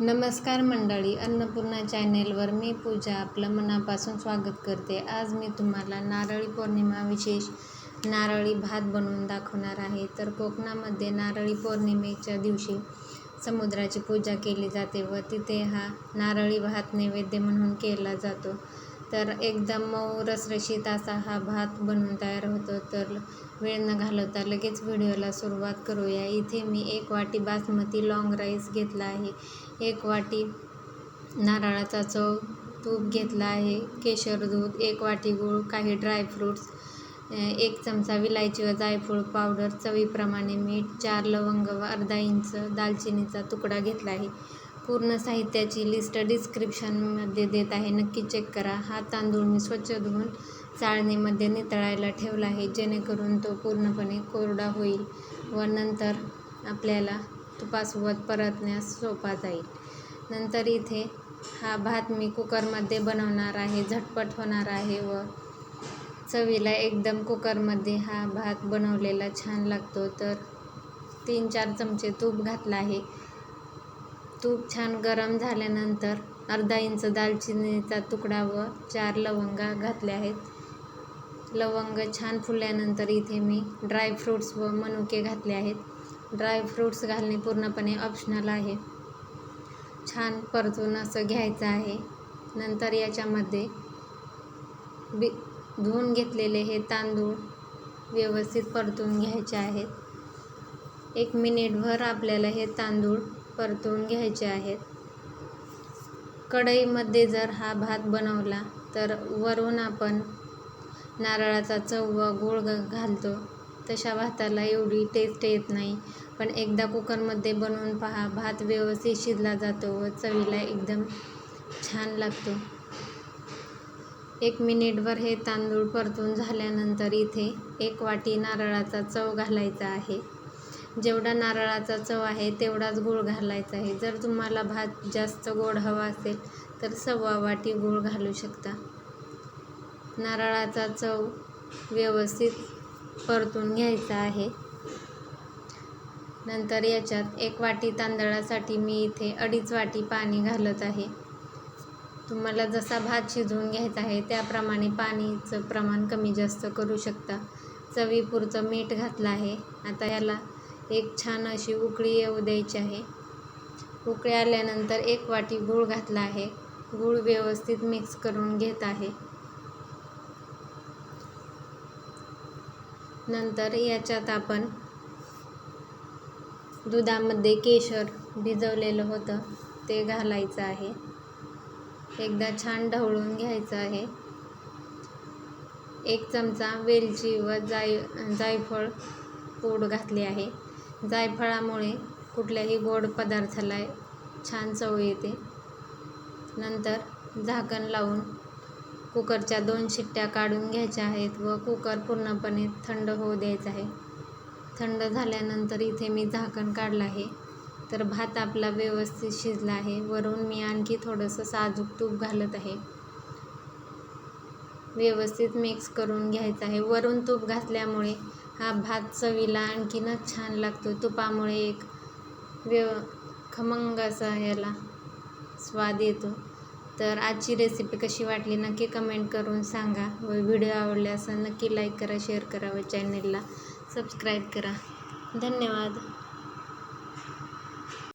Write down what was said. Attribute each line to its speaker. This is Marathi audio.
Speaker 1: नमस्कार मंडळी अन्नपूर्णा चॅनेलवर मी पूजा आपलं मनापासून स्वागत करते. आज मी तुम्हाला नारळी पौर्णिमा विशेष नारळी भात बनवून दाखवणार आहे. तर कोकणामध्ये नारळी पौर्णिमेच्या दिवशी समुद्राची पूजा केली जाते व तिथे हा नारळी भात नैवेद्य म्हणून केला जातो. तर एकदम मऊ रसरशीत असा हा भात बनवून तयार होतो. तर वेळ न घालवता लगेच व्हिडिओला सुरुवात करूया. इथे मी एक वाटी बासमती लाँग राईस घेतला आहे. एक वाटी नारळाचा चव तूप घेतला आहे. केशर दूध एक वाटी गूळ काही ड्रायफ्रूट्स एक चमचा विलायची व जायफळ पावडर चवीप्रमाणे मीठ चार लवंग व अर्धा इंच दालचिनीचा तुकडा घेतला आहे. पूर्ण साहित्याची लिस्ट डिस्क्रिप्शनमध्ये देत आहे. नक्की चेक करा. हा तांदूळ मी स्वच्छ धुवून चाळणीमध्ये नितळायला ठेवला आहे. जेणेकरून तो पूर्णपणे कोरडा होईल व नंतर आपल्याला तुपासोबत परतण्यास सोपा जाईल. नंतर इथे हा भात मी कुकरमध्ये बनवणार आहे. झटपट होणार आहे व चवीला एकदम कुकरमध्ये हा भात बनवलेला छान लागतो. तर तीन चार चमचे तूप घातला आहे. तूप छान गरम झाल्यानंतर अर्धा इंच दालचिनीचा तुकडा व चार लवंगा घातल्या आहेत. लवंग छान फुलल्यानंतर इथे मी ड्रायफ्रूट्स व मनुके घातले आहेत. ड्रायफ्रूट्स घालणे पूर्णपणे ऑप्शनल आहे. छान परतून असं घ्यायचं आहे. नंतर याच्यामध्ये बी धुवून घेतलेले हे तांदूळ व्यवस्थित परतून घ्यायचे आहेत. एक मिनिटभर आपल्याला हे तांदूळ परतून घ्यायचे आहेत. कढईमध्ये जर हा भात बनवला तर वरून आपण नारळाचा चव व गूळ घालतो. तशा भाताला एवढी टेस्ट येत नाही. पण एकदा कुकरमध्ये बनवून पहा भात व्यवस्थित शिजला जातो व चवीला एकदम छान लागतो. एक मिनिटभर हे तांदूळ परतून झाल्यानंतर इथे एक वाटी नारळाचा चव घालायचा आहे. जेवढा नारळाचा चव आहे तेवढाच गूळ घालायचा आहे. जर तुम्हाला भात जास्त गोड हवा असेल तर सव्वा वाटी गूळ घालू शकता. नारळाचा चव व्यवस्थित परतून घ्यायचा आहे. नंतर याच्यात एक वाटी तांदळासाठी मी इथे अडीच वाटी पाणी घालत आहे. तुम्हाला जसा भात शिजवून घ्यायचा आहे त्याप्रमाणे पाणीचं प्रमाण कमी जास्त करू शकता. चवीपुरतं मीठ घातलं आहे. आता याला एक छान अशी उकळी येऊ द्यायची आहे. उकळी आल्यानंतर एक वाटी गूळ घातला आहे. गूळ व्यवस्थित मिक्स करून घेत आहे. नंतर याच्यात आपण दुधामध्ये केशर भिजवलेलं होतं ते घालायचं आहे. एकदा छान ढवळून घ्यायचं आहे. एक चमचा वेलची व जाय जायफळ पूड घातली आहे. जायफळामुळे कुठल्याही गोड पदार्थाला छान चव येते. नंतर झाकण लावून कुकरच्या दोन शिट्ट्या काढून घ्यायच्या आहेत व कुकर पूर्णपणे थंड होऊ द्यायचा आहे. थंड झाल्यानंतर इथे मी झाकण काढलं आहे. तर भात आपला व्यवस्थित शिजला आहे. वरून मी आणखी थोडंसं साजूक तूप घालत आहे. व्यवस्थित मिक्स करून घ्यायचा आहे. वरून तूप घातल्यामुळे हा भात चवीला आणखीनच छान लागतो. तुपामुळे एक व्यव खमंग असा याला स्वाद येतो. तर आजची रेसिपी कशी वाटली नक्की कमेंट करून सांगा. व व्हिडिओ आवडल्यास नक्की लाईक करा शेअर करा व चॅनेलला सबस्क्राईब करा. धन्यवाद.